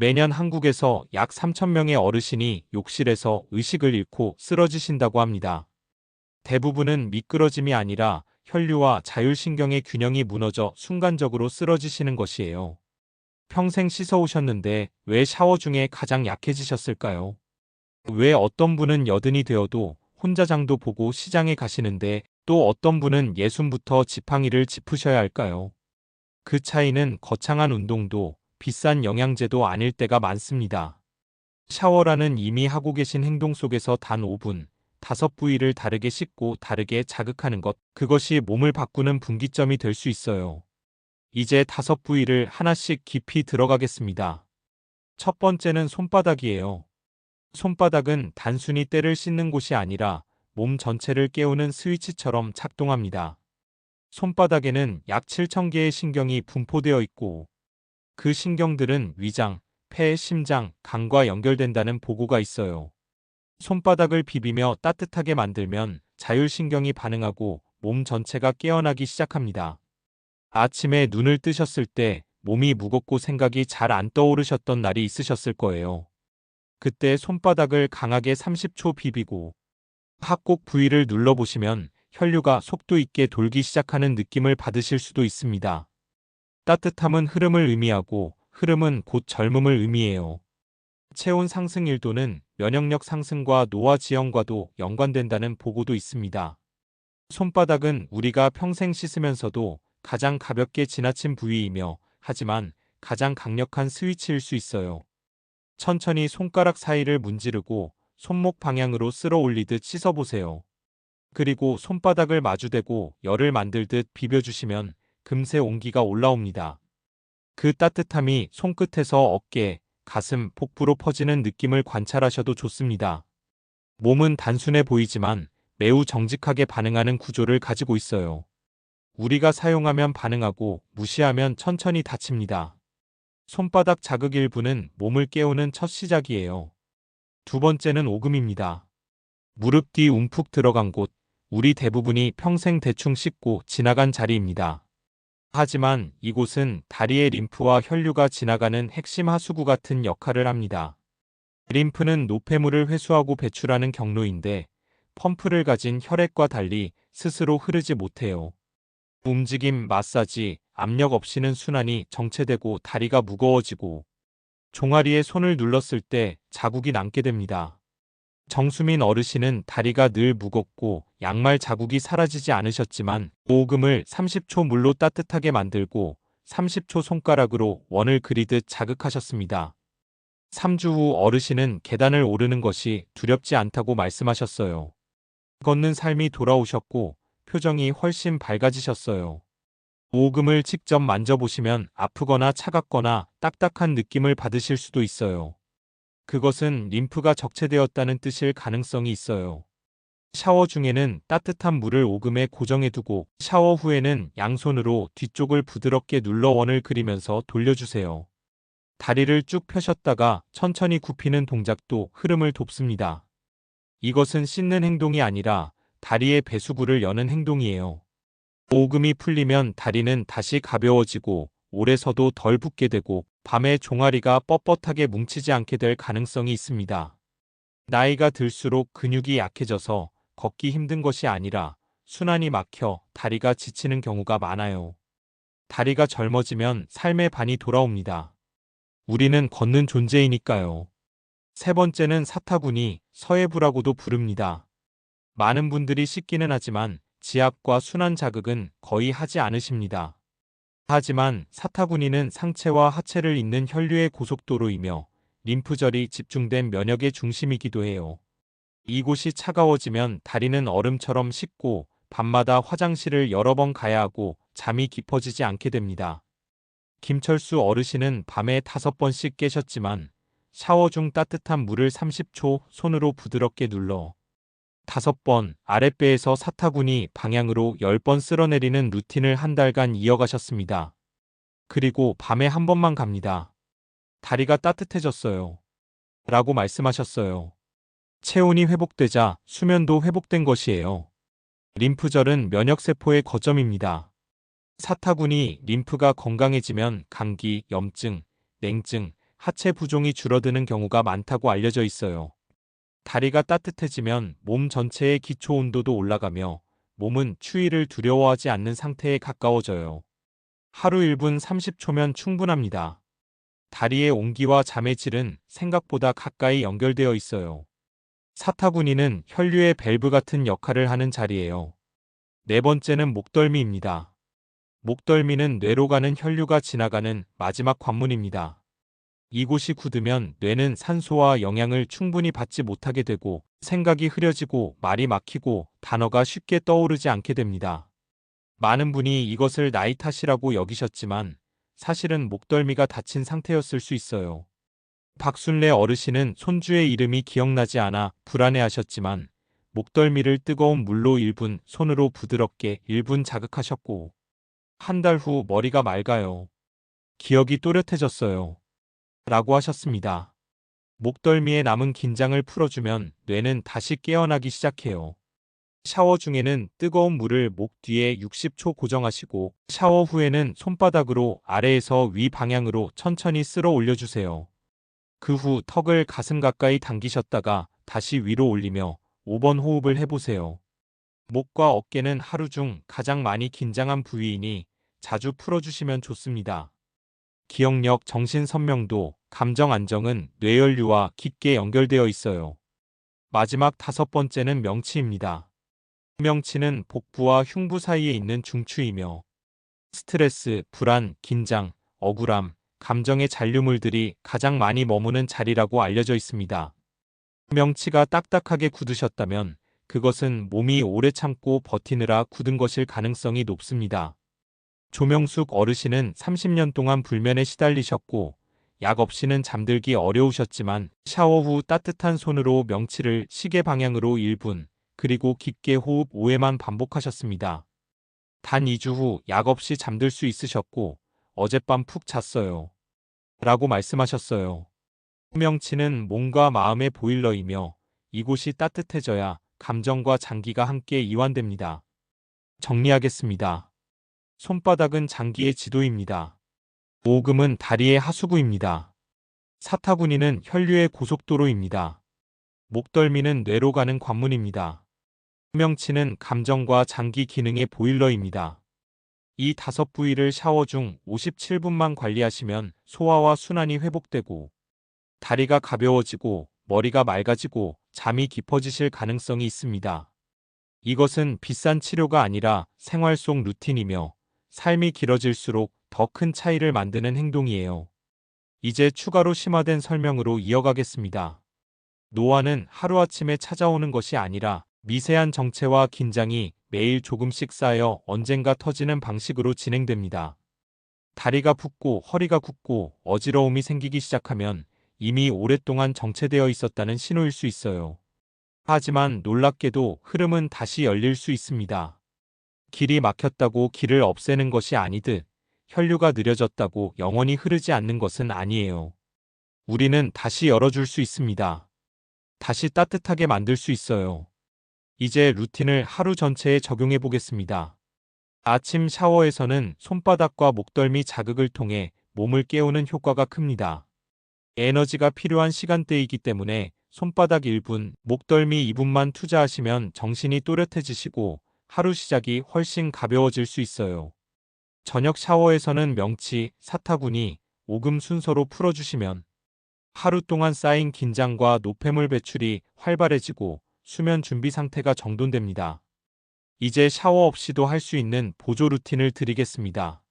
매년 한국에서 약 3천명의 어르신이 욕실에서 의식을 잃고 쓰러지신다고 합니다. 대부분은 미끄러짐이 아니라 혈류와 자율신경의 균형이 무너져 순간적으로 쓰러지시는 것이에요. 평생 씻어오셨는데 왜 샤워 중에 가장 약해지셨을까요? 왜 어떤 분은 여든이 되어도 혼자 장도 보고 시장에 가시는데 또 어떤 분은 예순부터 지팡이를 짚으셔야 할까요? 그 차이는 거창한 운동도 비싼 영양제도 아닐 때가 많습니다. 샤워라는 이미 하고 계신 행동 속에서 단 5분, 다섯 부위를 다르게 씻고 다르게 자극하는 것, 그것이 몸을 바꾸는 분기점이 될 수 있어요. 이제 다섯 부위를 하나씩 깊이 들어가겠습니다. 첫 번째는 손바닥이에요. 손바닥은 단순히 때를 씻는 곳이 아니라 몸 전체를 깨우는 스위치처럼 작동합니다. 손바닥에는 약 7,000개의 신경이 분포되어 있고 그 신경들은 위장, 폐, 심장, 간과 연결된다는 보고가 있어요. 손바닥을 비비며 따뜻하게 만들면 자율신경이 반응하고 몸 전체가 깨어나기 시작합니다. 아침에 눈을 뜨셨을 때 몸이 무겁고 생각이 잘 안 떠오르셨던 날이 있으셨을 거예요. 그때 손바닥을 강하게 30초 비비고 합곡 부위를 눌러보시면 혈류가 속도 있게 돌기 시작하는 느낌을 받으실 수도 있습니다. 따뜻함은 흐름을 의미하고 흐름은 곧 젊음을 의미해요. 체온 상승 일도는 면역력 상승과 노화 지연과도 연관된다는 보고도 있습니다. 손바닥은 우리가 평생 씻으면서도 가장 가볍게 지나친 부위이며 하지만 가장 강력한 스위치일 수 있어요. 천천히 손가락 사이를 문지르고 손목 방향으로 쓸어 올리듯 씻어보세요. 그리고 손바닥을 마주대고 열을 만들듯 비벼주시면 금세 온기가 올라옵니다. 그 따뜻함이 손끝에서 어깨, 가슴, 복부로 퍼지는 느낌을 관찰하셔도 좋습니다. 몸은 단순해 보이지만 매우 정직하게 반응하는 구조를 가지고 있어요. 우리가 사용하면 반응하고 무시하면 천천히 다칩니다. 손바닥 자극 일부는 몸을 깨우는 첫 시작이에요. 두 번째는 오금입니다. 무릎 뒤 움푹 들어간 곳, 우리 대부분이 평생 대충 씻고 지나간 자리입니다. 하지만 이곳은 다리의 림프와 혈류가 지나가는 핵심 하수구 같은 역할을 합니다. 림프는 노폐물을 회수하고 배출하는 경로인데 펌프를 가진 혈액과 달리 스스로 흐르지 못해요. 움직임, 마사지, 압력 없이는 순환이 정체되고 다리가 무거워지고 종아리에 손을 눌렀을 때 자국이 남게 됩니다. 정수민 어르신은 다리가 늘 무겁고 양말 자국이 사라지지 않으셨지만 오금을 30초 물로 따뜻하게 만들고 30초 손가락으로 원을 그리듯 자극하셨습니다. 3주 후 어르신은 계단을 오르는 것이 두렵지 않다고 말씀하셨어요. 걷는 삶이 돌아오셨고 표정이 훨씬 밝아지셨어요. 오금을 직접 만져보시면 아프거나 차갑거나 딱딱한 느낌을 받으실 수도 있어요. 그것은 림프가 적체되었다는 뜻일 가능성이 있어요. 샤워 중에는 따뜻한 물을 오금에 고정해두고 샤워 후에는 양손으로 뒤쪽을 부드럽게 눌러 원을 그리면서 돌려주세요. 다리를 쭉 펴셨다가 천천히 굽히는 동작도 흐름을 돕습니다. 이것은 씻는 행동이 아니라 다리의 배수구를 여는 행동이에요. 오금이 풀리면 다리는 다시 가벼워지고 오래 서도 덜 붓게 되고 밤에 종아리가 뻣뻣하게 뭉치지 않게 될 가능성이 있습니다. 나이가 들수록 근육이 약해져서 걷기 힘든 것이 아니라 순환이 막혀 다리가 지치는 경우가 많아요. 다리가 젊어지면 삶의 반이 돌아옵니다. 우리는 걷는 존재이니까요. 세 번째는 사타구니, 서해부라고도 부릅니다. 많은 분들이 씻기는 하지만 지압과 순환 자극은 거의 하지 않으십니다. 하지만 사타구니는 상체와 하체를 잇는 혈류의 고속도로이며 림프절이 집중된 면역의 중심이기도 해요. 이곳이 차가워지면 다리는 얼음처럼 식고 밤마다 화장실을 여러 번 가야 하고 잠이 깊어지지 않게 됩니다. 김철수 어르신은 밤에 다섯 번씩 깨셨지만 샤워 중 따뜻한 물을 30초 손으로 부드럽게 눌러 다섯 번 아랫배에서 사타구니 방향으로 열 번 쓸어내리는 루틴을 한 달간 이어가셨습니다. 그리고 밤에 한 번만 갑니다. 다리가 따뜻해졌어요. 라고 말씀하셨어요. 체온이 회복되자 수면도 회복된 것이에요. 림프절은 면역세포의 거점입니다. 사타구니, 림프가 건강해지면 감기, 염증, 냉증, 하체 부종이 줄어드는 경우가 많다고 알려져 있어요. 다리가 따뜻해지면 몸 전체의 기초 온도도 올라가며 몸은 추위를 두려워하지 않는 상태에 가까워져요. 하루 1분 30초면 충분합니다. 다리의 온기와 잠의 질은 생각보다 가까이 연결되어 있어요. 사타구니는 혈류의 밸브 같은 역할을 하는 자리예요. 네 번째는 목덜미입니다. 목덜미는 뇌로 가는 혈류가 지나가는 마지막 관문입니다. 이곳이 굳으면 뇌는 산소와 영양을 충분히 받지 못하게 되고 생각이 흐려지고 말이 막히고 단어가 쉽게 떠오르지 않게 됩니다. 많은 분이 이것을 나이 탓이라고 여기셨지만 사실은 목덜미가 다친 상태였을 수 있어요. 박순례 어르신은 손주의 이름이 기억나지 않아 불안해하셨지만 목덜미를 뜨거운 물로 1분, 손으로 부드럽게 1분 자극하셨고 한 달 후 머리가 맑아요. 기억이 또렷해졌어요. 라고 하셨습니다. 목덜미에 남은 긴장을 풀어주면 뇌는 다시 깨어나기 시작해요. 샤워 중에는 뜨거운 물을 목 뒤에 60초 고정하시고 샤워 후에는 손바닥으로 아래에서 위 방향으로 천천히 쓸어 올려주세요. 그 후 턱을 가슴 가까이 당기셨다가 다시 위로 올리며 5번 호흡을 해보세요. 목과 어깨는 하루 중 가장 많이 긴장한 부위이니 자주 풀어주시면 좋습니다. 기억력, 정신 선명도, 감정 안정은 뇌혈류와 깊게 연결되어 있어요. 마지막 다섯 번째는 명치입니다. 명치는 복부와 흉부 사이에 있는 중추이며 스트레스, 불안, 긴장, 억울함, 감정의 잔류물들이 가장 많이 머무는 자리라고 알려져 있습니다. 명치가 딱딱하게 굳으셨다면 그것은 몸이 오래 참고 버티느라 굳은 것일 가능성이 높습니다. 조명숙 어르신은 30년 동안 불면에 시달리셨고 약 없이는 잠들기 어려우셨지만 샤워 후 따뜻한 손으로 명치를 시계 방향으로 1분 그리고 깊게 호흡 5회만 반복하셨습니다. 단 2주 후 약 없이 잠들 수 있으셨고 어젯밤 푹 잤어요. 라고 말씀하셨어요. 명치는 몸과 마음의 보일러이며 이곳이 따뜻해져야 감정과 장기가 함께 이완됩니다. 정리하겠습니다. 손바닥은 장기의 지도입니다. 오금은 다리의 하수구입니다. 사타구니는 혈류의 고속도로입니다. 목덜미는 뇌로 가는 관문입니다. 명치는 감정과 장기 기능의 보일러입니다. 이 다섯 부위를 샤워 중 57분만 관리하시면 소화와 순환이 회복되고 다리가 가벼워지고 머리가 맑아지고 잠이 깊어지실 가능성이 있습니다. 이것은 비싼 치료가 아니라 생활 속 루틴이며 삶이 길어질수록 더 큰 차이를 만드는 행동이에요. 이제 추가로 심화된 설명으로 이어가겠습니다. 노화는 하루아침에 찾아오는 것이 아니라 미세한 정체와 긴장이 매일 조금씩 쌓여 언젠가 터지는 방식으로 진행됩니다. 다리가 붓고 허리가 굽고 어지러움이 생기기 시작하면 이미 오랫동안 정체되어 있었다는 신호일 수 있어요. 하지만 놀랍게도 흐름은 다시 열릴 수 있습니다. 길이 막혔다고 길을 없애는 것이 아니듯 혈류가 느려졌다고 영원히 흐르지 않는 것은 아니에요. 우리는 다시 열어줄 수 있습니다. 다시 따뜻하게 만들 수 있어요. 이제 루틴을 하루 전체에 적용해 보겠습니다. 아침 샤워에서는 손바닥과 목덜미 자극을 통해 몸을 깨우는 효과가 큽니다. 에너지가 필요한 시간대이기 때문에 손바닥 1분, 목덜미 2분만 투자하시면 정신이 또렷해지시고 하루 시작이 훨씬 가벼워질 수 있어요. 저녁 샤워에서는 명치, 사타구니, 오금 순서로 풀어주시면 하루 동안 쌓인 긴장과 노폐물 배출이 활발해지고 수면 준비 상태가 정돈됩니다. 이제 샤워 없이도 할 수 있는 보조 루틴을 드리겠습니다.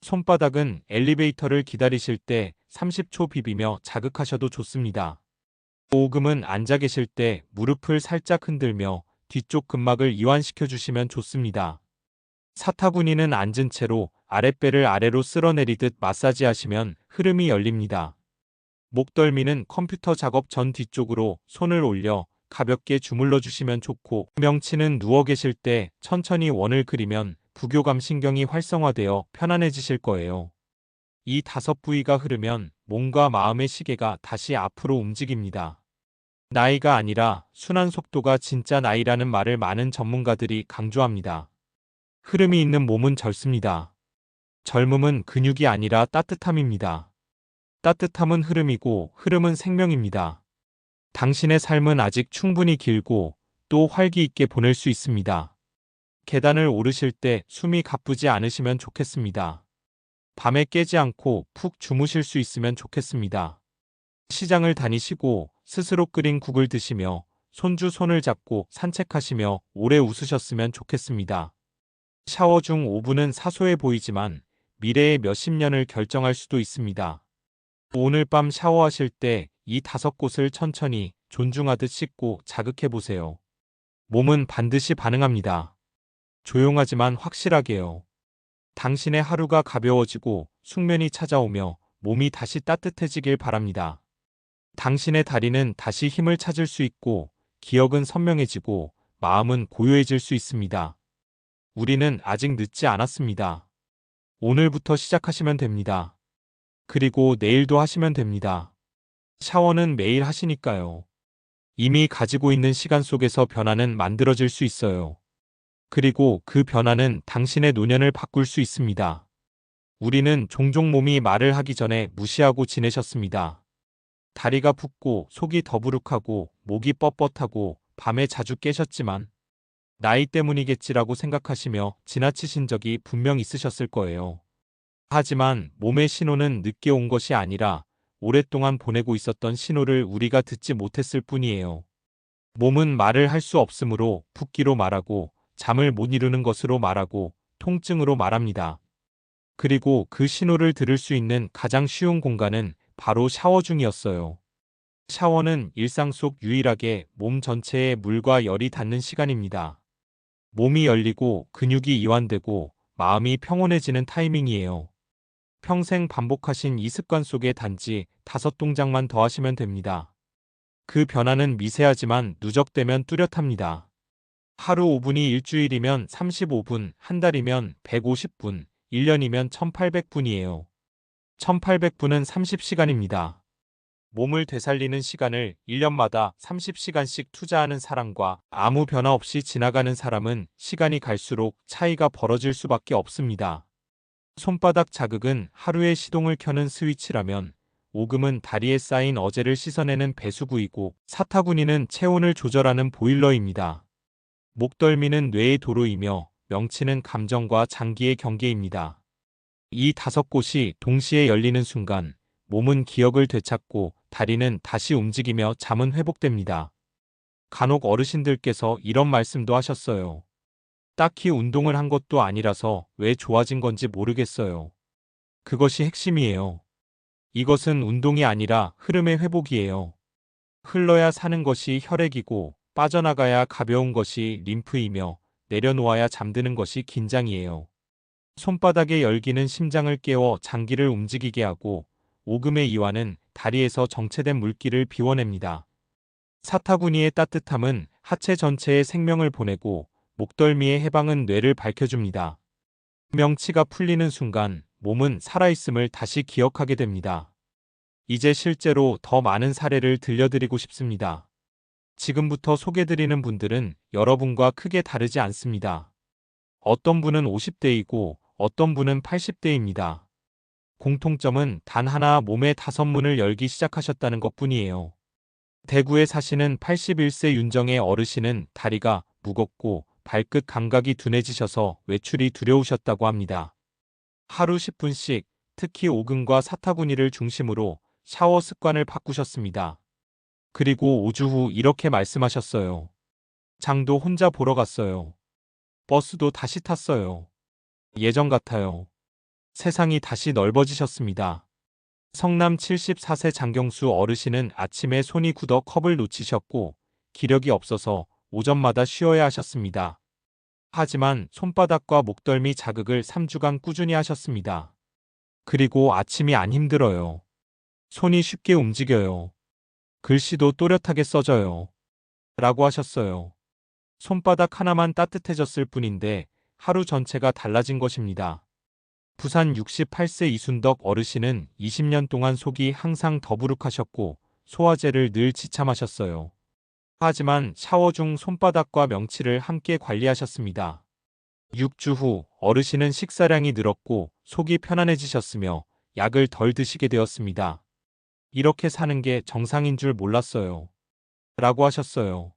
손바닥은 엘리베이터를 기다리실 때 30초 비비며 자극하셔도 좋습니다. 오금은 앉아 계실 때 무릎을 살짝 흔들며 뒤쪽 근막을 이완시켜 주시면 좋습니다. 사타구니는 앉은 채로 아랫배를 아래로 쓸어내리듯 마사지하시면 흐름이 열립니다. 목덜미는 컴퓨터 작업 전 뒤쪽으로 손을 올려 가볍게 주물러 주시면 좋고 명치는 누워 계실 때 천천히 원을 그리면 부교감 신경이 활성화되어 편안해지실 거예요. 이 다섯 부위가 흐르면 몸과 마음의 시계가 다시 앞으로 움직입니다. 나이가 아니라 순환 속도가 진짜 나이라는 말을 많은 전문가들이 강조합니다. 흐름이 있는 몸은 젊습니다. 젊음은 근육이 아니라 따뜻함입니다. 따뜻함은 흐름이고 흐름은 생명입니다. 당신의 삶은 아직 충분히 길고 또 활기 있게 보낼 수 있습니다. 계단을 오르실 때 숨이 가쁘지 않으시면 좋겠습니다. 밤에 깨지 않고 푹 주무실 수 있으면 좋겠습니다. 시장을 다니시고 스스로 끓인 국을 드시며 손주 손을 잡고 산책하시며 오래 웃으셨으면 좋겠습니다. 샤워 중 5분은 사소해 보이지만 미래의 몇십 년을 결정할 수도 있습니다. 오늘 밤 샤워하실 때 이 다섯 곳을 천천히 존중하듯 씻고 자극해 보세요. 몸은 반드시 반응합니다. 조용하지만 확실하게요. 당신의 하루가 가벼워지고 숙면이 찾아오며 몸이 다시 따뜻해지길 바랍니다. 당신의 다리는 다시 힘을 찾을 수 있고 기억은 선명해지고 마음은 고요해질 수 있습니다. 우리는 아직 늦지 않았습니다. 오늘부터 시작하시면 됩니다. 그리고 내일도 하시면 됩니다. 샤워는 매일 하시니까요. 이미 가지고 있는 시간 속에서 변화는 만들어질 수 있어요. 그리고 그 변화는 당신의 노년을 바꿀 수 있습니다. 우리는 종종 몸이 말을 하기 전에 무시하고 지내셨습니다. 다리가 붓고 속이 더부룩하고 목이 뻣뻣하고 밤에 자주 깨셨지만 나이 때문이겠지라고 생각하시며 지나치신 적이 분명 있으셨을 거예요. 하지만 몸의 신호는 늦게 온 것이 아니라 오랫동안 보내고 있었던 신호를 우리가 듣지 못했을 뿐이에요. 몸은 말을 할 수 없으므로 붓기로 말하고 잠을 못 이루는 것으로 말하고 통증으로 말합니다. 그리고 그 신호를 들을 수 있는 가장 쉬운 공간은 바로 샤워 중이었어요. 샤워는 일상 속 유일하게 몸 전체에 물과 열이 닿는 시간입니다. 몸이 열리고 근육이 이완되고 마음이 평온해지는 타이밍이에요. 평생 반복하신 이 습관 속에 단지 다섯 동작만 더 하시면 됩니다. 그 변화는 미세하지만 누적되면 뚜렷합니다. 하루 5분이 일주일이면 35분, 한 달이면 150분, 1년이면 1800분이에요. 1800분은 30시간입니다. 몸을 되살리는 시간을 1년마다 30시간씩 투자하는 사람과 아무 변화 없이 지나가는 사람은 시간이 갈수록 차이가 벌어질 수밖에 없습니다. 손바닥 자극은 하루의 시동을 켜는 스위치라면 오금은 다리에 쌓인 어제를 씻어내는 배수구이고 사타구니는 체온을 조절하는 보일러입니다. 목덜미는 뇌의 도로이며 명치는 감정과 장기의 경계입니다. 이 다섯 곳이 동시에 열리는 순간 몸은 기억을 되찾고 다리는 다시 움직이며 잠은 회복됩니다. 간혹 어르신들께서 이런 말씀도 하셨어요. 딱히 운동을 한 것도 아니라서 왜 좋아진 건지 모르겠어요. 그것이 핵심이에요. 이것은 운동이 아니라 흐름의 회복이에요. 흘러야 사는 것이 혈액이고 빠져나가야 가벼운 것이 림프이며 내려놓아야 잠드는 것이 긴장이에요. 손바닥의 열기는 심장을 깨워 장기를 움직이게 하고 오금의 이완은 다리에서 정체된 물기를 비워냅니다. 사타구니의 따뜻함은 하체 전체에 생명을 보내고 목덜미의 해방은 뇌를 밝혀줍니다. 명치가 풀리는 순간 몸은 살아있음을 다시 기억하게 됩니다. 이제 실제로 더 많은 사례를 들려드리고 싶습니다. 지금부터 소개드리는 분들은 여러분과 크게 다르지 않습니다. 어떤 분은 50대이고 어떤 분은 80대입니다. 공통점은 단 하나 몸의 다섯 문을 열기 시작하셨다는 것 뿐이에요. 대구에 사시는 81세 윤정의 어르신은 다리가 무겁고 발끝 감각이 둔해지셔서 외출이 두려우셨다고 합니다. 하루 10분씩 특히 오금과 사타구니를 중심으로 샤워 습관을 바꾸셨습니다. 그리고 5주 후 이렇게 말씀하셨어요. 장도 혼자 보러 갔어요. 버스도 다시 탔어요. 예전 같아요. 세상이 다시 넓어지셨습니다. 성남 74세 장경수 어르신은 아침에 손이 굳어 컵을 놓치셨고 기력이 없어서 오전마다 쉬어야 하셨습니다. 하지만 손바닥과 목덜미 자극을 3주간 꾸준히 하셨습니다. 그리고 아침이 안 힘들어요. 손이 쉽게 움직여요. 글씨도 또렷하게 써져요. 라고 하셨어요. 손바닥 하나만 따뜻해졌을 뿐인데 하루 전체가 달라진 것입니다. 부산 68세 이순덕 어르신은 20년 동안 속이 항상 더부룩하셨고 소화제를 늘 지참하셨어요. 하지만 샤워 중 손바닥과 명치를 함께 관리하셨습니다. 6주 후 어르신은 식사량이 늘었고 속이 편안해지셨으며 약을 덜 드시게 되었습니다. 이렇게 사는 게 정상인 줄 몰랐어요. 라고 하셨어요.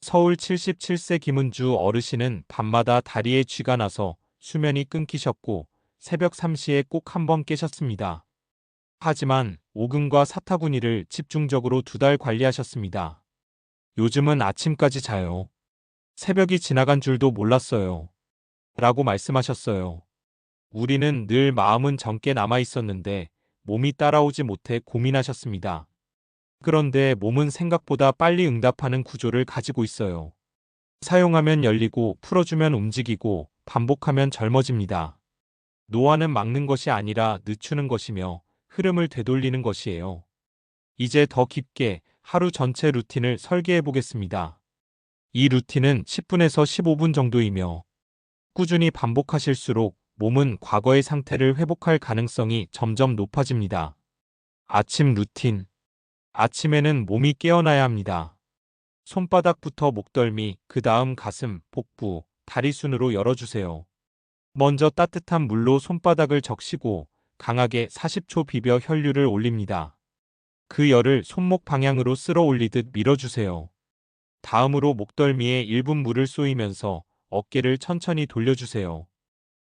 서울 77세 김은주 어르신은 밤마다 다리에 쥐가 나서 수면이 끊기셨고 새벽 3시에 꼭 한 번 깨셨습니다. 하지만 오금과 사타구니를 집중적으로 두 달 관리하셨습니다. 요즘은 아침까지 자요. 새벽이 지나간 줄도 몰랐어요. 라고 말씀하셨어요. 우리는 늘 마음은 젊게 남아 있었는데 몸이 따라오지 못해 고민하셨습니다. 그런데 몸은 생각보다 빨리 응답하는 구조를 가지고 있어요. 사용하면 열리고 풀어주면 움직이고 반복하면 젊어집니다. 노화는 막는 것이 아니라 늦추는 것이며 흐름을 되돌리는 것이에요. 이제 더 깊게 하루 전체 루틴을 설계해 보겠습니다. 이 루틴은 10분에서 15분 정도이며 꾸준히 반복하실수록 몸은 과거의 상태를 회복할 가능성이 점점 높아집니다. 아침 루틴. 아침에는 몸이 깨어나야 합니다. 손바닥부터 목덜미, 그 다음 가슴, 복부, 다리 순으로 열어주세요. 먼저 따뜻한 물로 손바닥을 적시고 강하게 40초 비벼 혈류를 올립니다. 그 열을 손목 방향으로 쓸어 올리듯 밀어주세요. 다음으로 목덜미에 1분 물을 쏘이면서 어깨를 천천히 돌려주세요.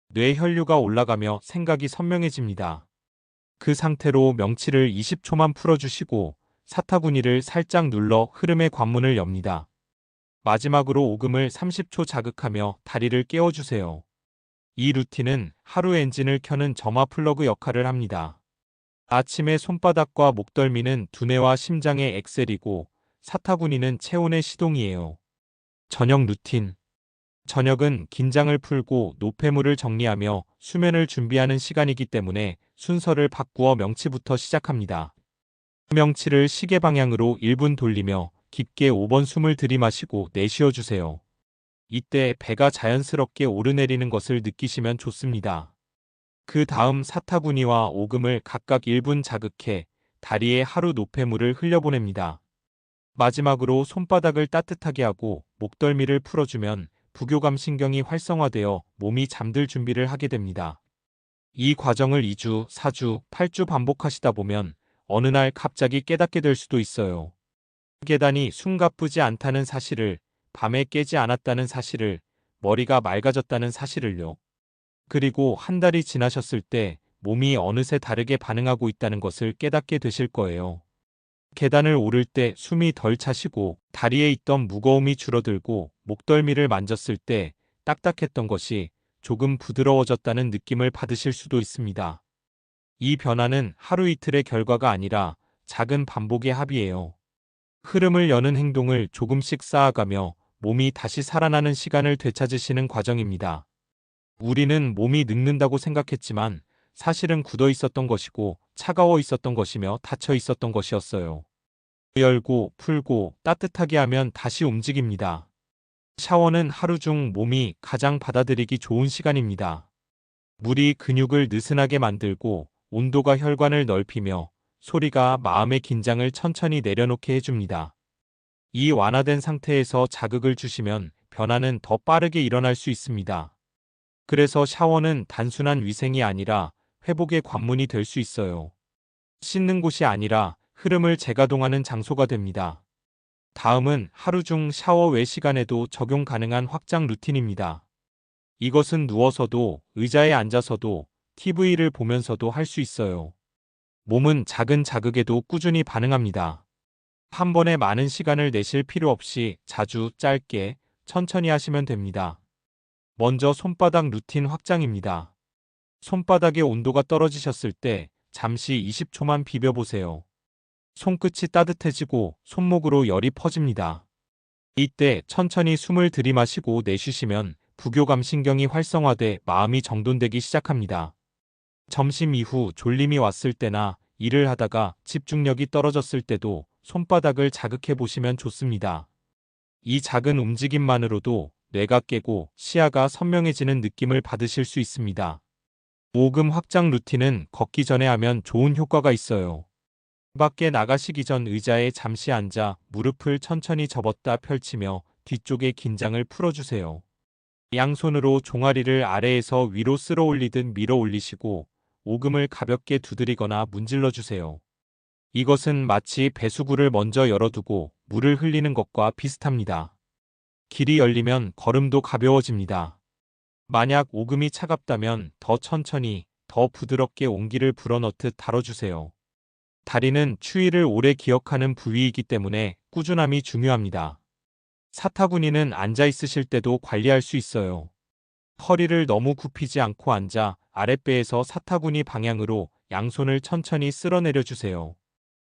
뇌 혈류가 올라가며 생각이 선명해집니다. 그 상태로 명치를 20초만 풀어주시고 사타구니를 살짝 눌러 흐름의 관문을 엽니다. 마지막으로 오금을 30초 자극하며 다리를 깨워주세요. 이 루틴은 하루 엔진을 켜는 점화 플러그 역할을 합니다. 아침에 손바닥과 목덜미는 두뇌와 심장의 엑셀이고 사타구니는 체온의 시동이에요. 저녁 루틴. 저녁은 긴장을 풀고 노폐물을 정리하며 수면을 준비하는 시간이기 때문에 순서를 바꾸어 명치부터 시작합니다. 명치를 시계 방향으로 1분 돌리며 깊게 5번 숨을 들이마시고 내쉬어 주세요. 이때 배가 자연스럽게 오르내리는 것을 느끼시면 좋습니다. 그 다음 사타구니와 오금을 각각 1분 자극해 다리에 하루 노폐물을 흘려보냅니다. 마지막으로 손바닥을 따뜻하게 하고 목덜미를 풀어주면 부교감 신경이 활성화되어 몸이 잠들 준비를 하게 됩니다. 이 과정을 2주, 4주, 8주 반복하시다 보면 어느 날 갑자기 깨닫게 될 수도 있어요. 계단이 숨가쁘지 않다는 사실을, 밤에 깨지 않았다는 사실을, 머리가 맑아졌다는 사실을요. 그리고 한 달이 지나셨을 때 몸이 어느새 다르게 반응하고 있다는 것을 깨닫게 되실 거예요. 계단을 오를 때 숨이 덜 차시고 다리에 있던 무거움이 줄어들고 목덜미를 만졌을 때 딱딱했던 것이 조금 부드러워졌다는 느낌을 받으실 수도 있습니다. 이 변화는 하루 이틀의 결과가 아니라 작은 반복의 합이에요. 흐름을 여는 행동을 조금씩 쌓아가며 몸이 다시 살아나는 시간을 되찾으시는 과정입니다. 우리는 몸이 늙는다고 생각했지만 사실은 굳어 있었던 것이고 차가워 있었던 것이며 닫혀 있었던 것이었어요. 열고 풀고 따뜻하게 하면 다시 움직입니다. 샤워는 하루 중 몸이 가장 받아들이기 좋은 시간입니다. 물이 근육을 느슨하게 만들고 온도가 혈관을 넓히며 소리가 마음의 긴장을 천천히 내려놓게 해줍니다. 이 완화된 상태에서 자극을 주시면 변화는 더 빠르게 일어날 수 있습니다. 그래서 샤워는 단순한 위생이 아니라 회복의 관문이 될 수 있어요. 씻는 곳이 아니라 흐름을 재가동하는 장소가 됩니다. 다음은 하루 중 샤워 외 시간에도 적용 가능한 확장 루틴입니다. 이것은 누워서도 의자에 앉아서도 TV를 보면서도 할 수 있어요. 몸은 작은 자극에도 꾸준히 반응합니다. 한 번에 많은 시간을 내실 필요 없이 자주 짧게 천천히 하시면 됩니다. 먼저 손바닥 루틴 확장입니다. 손바닥의 온도가 떨어지셨을 때 잠시 20초만 비벼보세요. 손끝이 따뜻해지고 손목으로 열이 퍼집니다. 이때 천천히 숨을 들이마시고 내쉬시면 부교감 신경이 활성화돼 마음이 정돈되기 시작합니다. 점심 이후 졸림이 왔을 때나 일을 하다가 집중력이 떨어졌을 때도 손바닥을 자극해 보시면 좋습니다. 이 작은 움직임만으로도 뇌가 깨고 시야가 선명해지는 느낌을 받으실 수 있습니다. 오금 확장 루틴은 걷기 전에 하면 좋은 효과가 있어요. 밖에 나가시기 전 의자에 잠시 앉아 무릎을 천천히 접었다 펼치며 뒤쪽의 긴장을 풀어주세요. 양손으로 종아리를 아래에서 위로 쓸어 올리듯 밀어 올리시고 오금을 가볍게 두드리거나 문질러 주세요. 이것은 마치 배수구를 먼저 열어두고 물을 흘리는 것과 비슷합니다. 길이 열리면 걸음도 가벼워집니다. 만약 오금이 차갑다면 더 천천히, 더 부드럽게 온기를 불어넣듯 다뤄주세요. 다리는 추위를 오래 기억하는 부위이기 때문에 꾸준함이 중요합니다. 사타구니는 앉아 있으실 때도 관리할 수 있어요. 허리를 너무 굽히지 않고 앉아 아랫배에서 사타구니 방향으로 양손을 천천히 쓸어내려 주세요.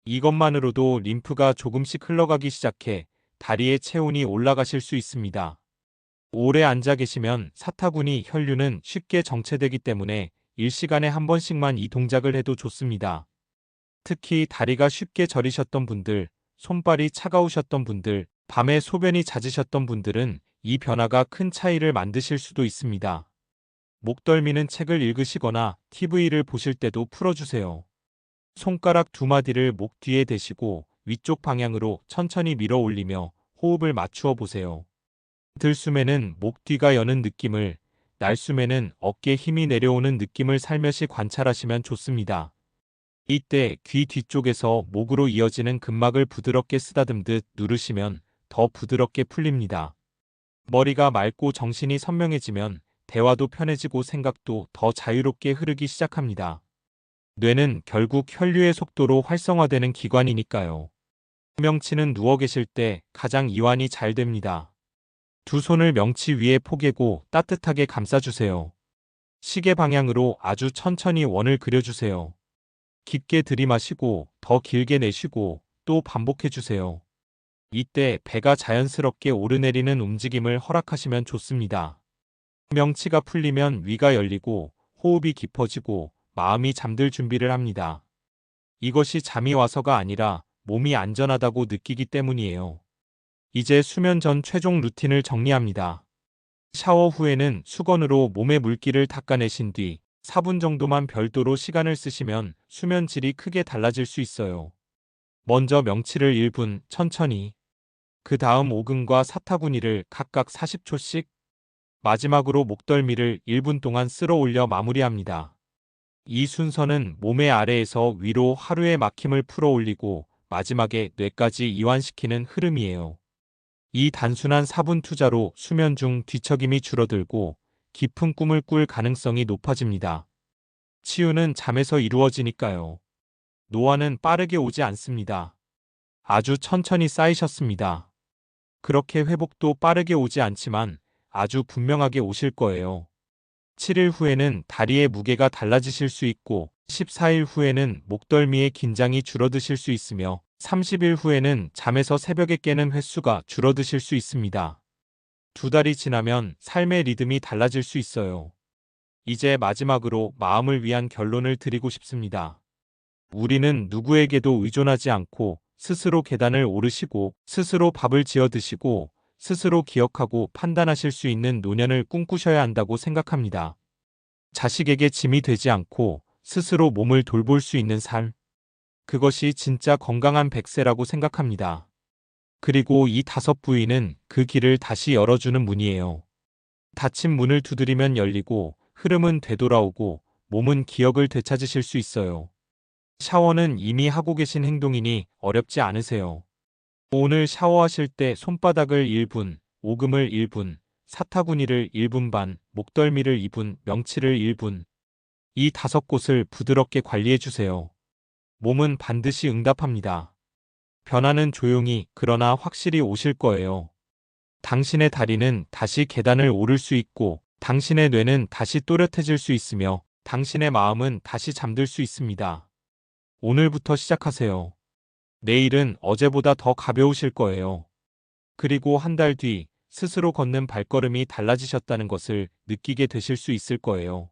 이것만으로도 림프가 조금씩 흘러가기 시작해 다리의 체온이 올라가실 수 있습니다. 오래 앉아 계시면 사타구니 혈류는 쉽게 정체되기 때문에 일시간에 한 번씩만 이 동작을 해도 좋습니다. 특히 다리가 쉽게 저리셨던 분들, 손발이 차가우셨던 분들, 밤에 소변이 잦으셨던 분들은 이 변화가 큰 차이를 만드실 수도 있습니다. 목덜미는 책을 읽으시거나 TV를 보실 때도 풀어주세요. 손가락 두 마디를 목 뒤에 대시고 위쪽 방향으로 천천히 밀어 올리며 호흡을 맞추어 보세요. 들숨에는 목 뒤가 여는 느낌을, 날숨에는 어깨 힘이 내려오는 느낌을 살며시 관찰하시면 좋습니다. 이때 귀 뒤쪽에서 목으로 이어지는 근막을 부드럽게 쓰다듬듯 누르시면 더 부드럽게 풀립니다. 머리가 맑고 정신이 선명해지면 대화도 편해지고 생각도 더 자유롭게 흐르기 시작합니다. 뇌는 결국 혈류의 속도로 활성화되는 기관이니까요. 명치는 누워 계실 때 가장 이완이 잘 됩니다. 두 손을 명치 위에 포개고 따뜻하게 감싸주세요. 시계 방향으로 아주 천천히 원을 그려주세요. 깊게 들이마시고 더 길게 내쉬고 또 반복해주세요. 이때 배가 자연스럽게 오르내리는 움직임을 허락하시면 좋습니다. 명치가 풀리면 위가 열리고 호흡이 깊어지고 마음이 잠들 준비를 합니다. 이것이 잠이 와서가 아니라 몸이 안전하다고 느끼기 때문이에요. 이제 수면 전 최종 루틴을 정리합니다. 샤워 후에는 수건으로 몸의 물기를 닦아내신 뒤 4분 정도만 별도로 시간을 쓰시면 수면 질이 크게 달라질 수 있어요. 먼저 명치를 1분 천천히, 그 다음 오금과 사타구니를 각각 40초씩, 마지막으로 목덜미를 1분 동안 쓸어 올려 마무리합니다. 이 순서는 몸의 아래에서 위로 하루의 막힘을 풀어 올리고 마지막에 뇌까지 이완시키는 흐름이에요. 이 단순한 4분 투자로 수면 중 뒤척임이 줄어들고 깊은 꿈을 꿀 가능성이 높아집니다. 치유는 잠에서 이루어지니까요. 노화는 빠르게 오지 않습니다. 아주 천천히 쌓이셨습니다. 그렇게 회복도 빠르게 오지 않지만 아주 분명하게 오실 거예요. 7일 후에는 다리의 무게가 달라지실 수 있고 14일 후에는 목덜미의 긴장이 줄어드실 수 있으며 30일 후에는 잠에서 새벽에 깨는 횟수가 줄어드실 수 있습니다. 두 달이 지나면 삶의 리듬이 달라질 수 있어요. 이제 마지막으로 마음을 위한 결론을 드리고 싶습니다. 우리는 누구에게도 의존하지 않고 스스로 계단을 오르시고 스스로 밥을 지어 드시고 스스로 기억하고 판단하실 수 있는 노년을 꿈꾸셔야 한다고 생각합니다. 자식에게 짐이 되지 않고 스스로 몸을 돌볼 수 있는 삶. 그것이 진짜 건강한 백세라고 생각합니다. 그리고 이 다섯 부위는 그 길을 다시 열어주는 문이에요. 닫힌 문을 두드리면 열리고 흐름은 되돌아오고 몸은 기억을 되찾으실 수 있어요. 샤워는 이미 하고 계신 행동이니 어렵지 않으세요. 오늘 샤워하실 때 손바닥을 1분, 오금을 1분, 사타구니를 1분 반, 목덜미를 2분, 명치를 1분. 이 다섯 곳을 부드럽게 관리해 주세요. 몸은 반드시 응답합니다. 변화는 조용히 그러나 확실히 오실 거예요. 당신의 다리는 다시 계단을 오를 수 있고 당신의 뇌는 다시 또렷해질 수 있으며 당신의 마음은 다시 잠들 수 있습니다. 오늘부터 시작하세요. 내일은 어제보다 더 가벼우실 거예요. 그리고 한 달 뒤 스스로 걷는 발걸음이 달라지셨다는 것을 느끼게 되실 수 있을 거예요.